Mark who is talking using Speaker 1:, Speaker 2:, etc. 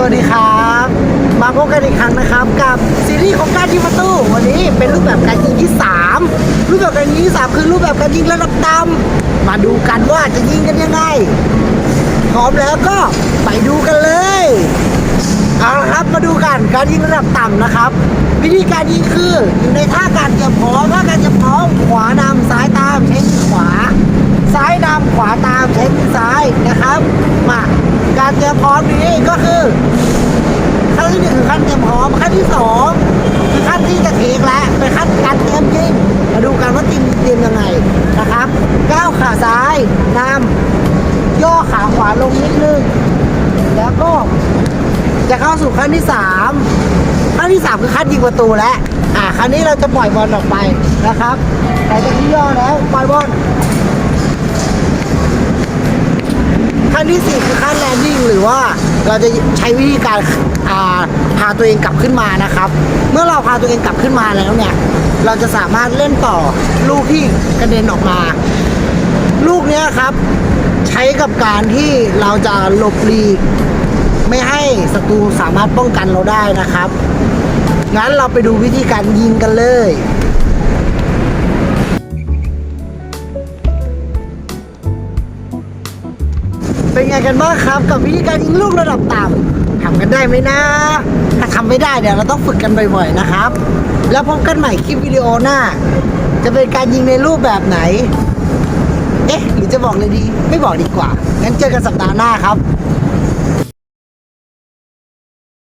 Speaker 1: สวัสดีครับ มาพบกันอีกครั้งนะครับ กับซีรีส์ของการยิงประตูวันนี้เป็นรูปแบบการยิงที่ 3 รูปแบบการยิงที่ 3 คือรูปแบบการยิงระดับต่ำมาดูกันว่าจะยิงกันยังไง พร้อมแล้วก็ไปดูกันเลยเอาละครับมาดูกันการยิงระดับต่ำนะครับ วิธีการยิงคืออยู่ในท่าการเตรียมพร้อมท่าการเตรียมพร้อมขวานำซ้ายตามใช้มือขวา ซ้ายนำขวาตามใช้มือซ้ายนะครับมาการเตรียมพร้อมนี้ก็คือขั้นที่หนึ่งคือขั้นเตรียมพร้อมขั้ นที่สองคือขั้นที่จะเทคและเป็นขั้นการเตรียมยิงมาดูกันว่าทีมเตรียมยังไงนะครับก้าวขาซ้ายนำย่อขาขวาลงนิดนึงแล้วก็จะเข้าสู่ขั้นที่สามขั้นที่สามคือขั้นยิงประตูแล้วอ่าครั้นี้เราจะปล่อยบอลออกไปนะครับหลังจากที่ย่อแล้วปล่อยบอลขั้นที่สี่คือขั้นแลนดิ้งหรือว่า เราจะใช้วิธีการาพาตัวเองกลับขึ้นมานะครับ เมื่อเราพาตัวเองกลับขึ้นมาแล้วเนี่ย เราจะสามารถเล่นต่อลูกที่กระเด็นออกมา ลูกนี้ครับ ใช้กับการที่เราจะหลบหลีก ไม่ให้ศัตรูสามารถป้องกันเราได้นะครับ งั้นเราไปดูวิธีการยิงกันเลย เป็นไงกันบ้างครับกับวิธีการยิงลูกระดับต่ำทำกันได้ไหมนะ ถ้าทำไม่ได้เดี๋ยวเราต้องฝึกกันบ่อยๆนะครับ แล้วพบกันใหม่คลิปวิดีโอหน้า จะเป็นการยิงในรูปแบบไหน เอ๊ะ หรือจะบอกเลยดี ไม่บอกดีกว่างั้นเจอกันสัปดาห์หน้าครับ